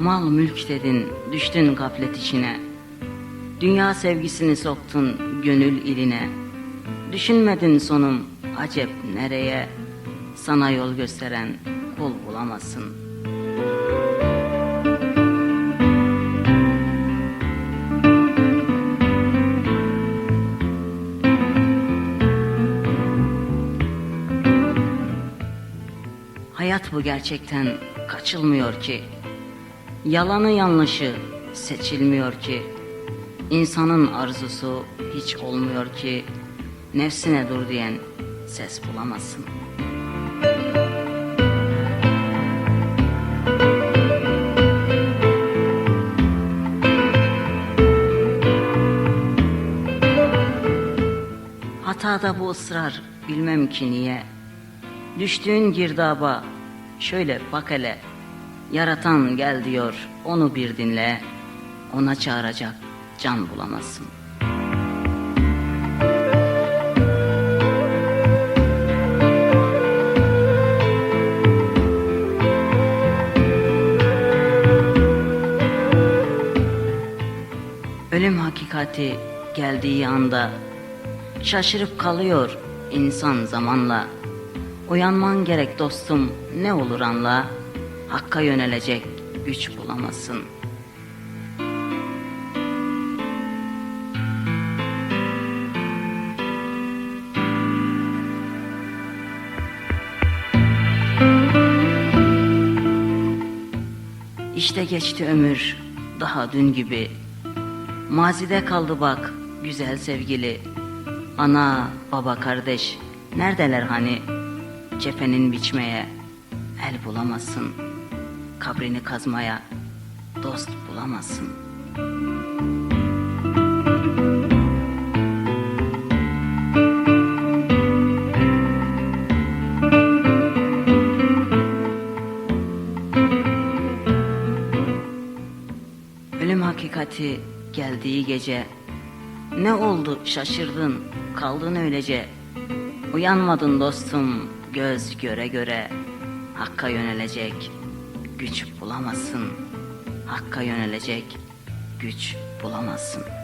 Mal mülk dedin, düştün gaflet içine. Dünya sevgisini soktun gönül iline. Düşünmedin sonum acep nereye? Sana yol gösteren kul bulamazsın. Hayat bu gerçekten kaçılmıyor ki. Yalanı yanlışı seçilmiyor ki. İnsanın arzusu hiç olmuyor ki. Nefsine dur diyen ses bulamazsın. Hatada bu ısrar bilmem ki niye. Düştüğün girdaba şöyle bak hele. Yaratan gel diyor onu bir dinle. Ona çağıracak can bulamazsın. Ölüm hakikati geldiği anda şaşırıp kalıyor insan zamanla. Uyanman gerek dostum ne olur anla. Hakka yönelecek güç bulamazsın. İşte geçti ömür daha dün gibi. Mazide kaldı bak güzel sevgili. Ana, baba, kardeş neredeler hani? Cephenin biçmeye el bulamazsın. Kabrini kazmaya dost bulamazsın. Ölüm hakikati geldiği gece Ne oldu şaşırdın kaldın öylece Uyanmadın dostum göz göre göre Hakka yönelecek güç bulamazsın Hakka yönelecek güç bulamazsın